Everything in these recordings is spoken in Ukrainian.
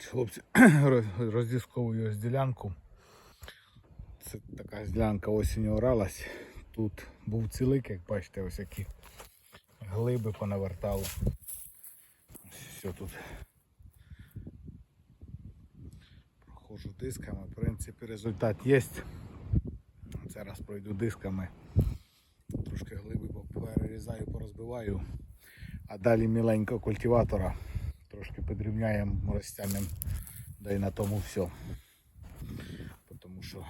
Хлопці роздісковую ділянку. Це така ділянка осінню оралась. Тут був цілик, як бачите, ось які глиби понавертало. Все тут. Проходжу дисками. В принципі, результат є. Зараз пройду дисками. Трошки глиби перерізаю, порозбиваю. А далі міленько культиватора. Трошки підрівняємо розтягнемо. Да і на тому все. Тому що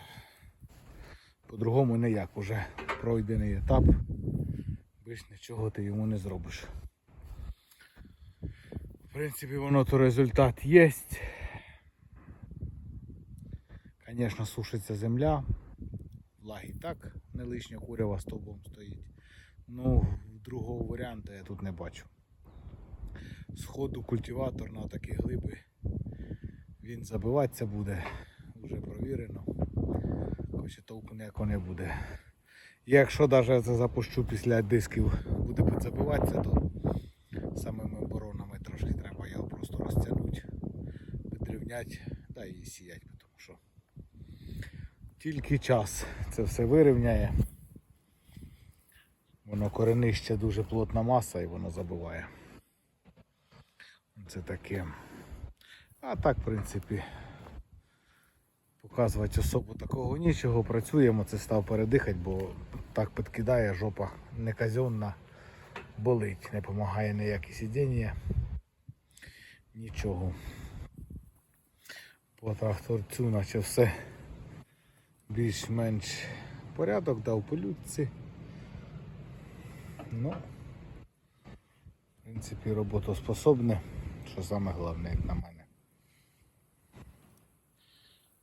по-другому ніяк уже пройдений етап. Більш нічого ти йому не зробиш. В принципі, воно то результат є. Звісно, сушиться земля. Влаги так не лишня курява стовбом стоїть. Ну, другого варіанту я тут не бачу. Сходу культиватор на такі глиби. Він забиватися буде, вже провірено. Хоча толку ніякого не буде. Якщо навіть запущу після дисків буде підзабиватися, то самими оборонами трошки треба його просто розтягнути, підрівняти та і сіяти, тому що тільки час це все вирівняє. Воно коренище дуже плотна маса і воно забиває. Це таке. А так, в принципі, показувати особу такого нічого. Працюємо, це став передихати, бо так підкидає жопа не казенна, болить, не допомагає ніякі сидіння. Нічого. По тракторцю наче все більш-менш порядок дав по людці. Ну, в принципі, роботоспособне, що саме головне, як на мене.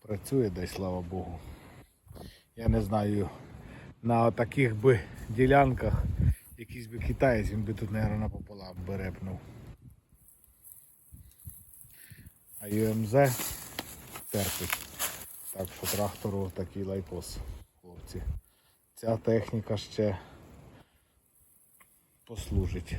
Працює, дай слава Богу. Я не знаю, на таких би ділянках якийсь би китаєць, він би тут, мабуть, напополам би репнув. А ЮМЗ терпить. Так що трактору такий лайкос, хлопці. Ця техніка ще послужить.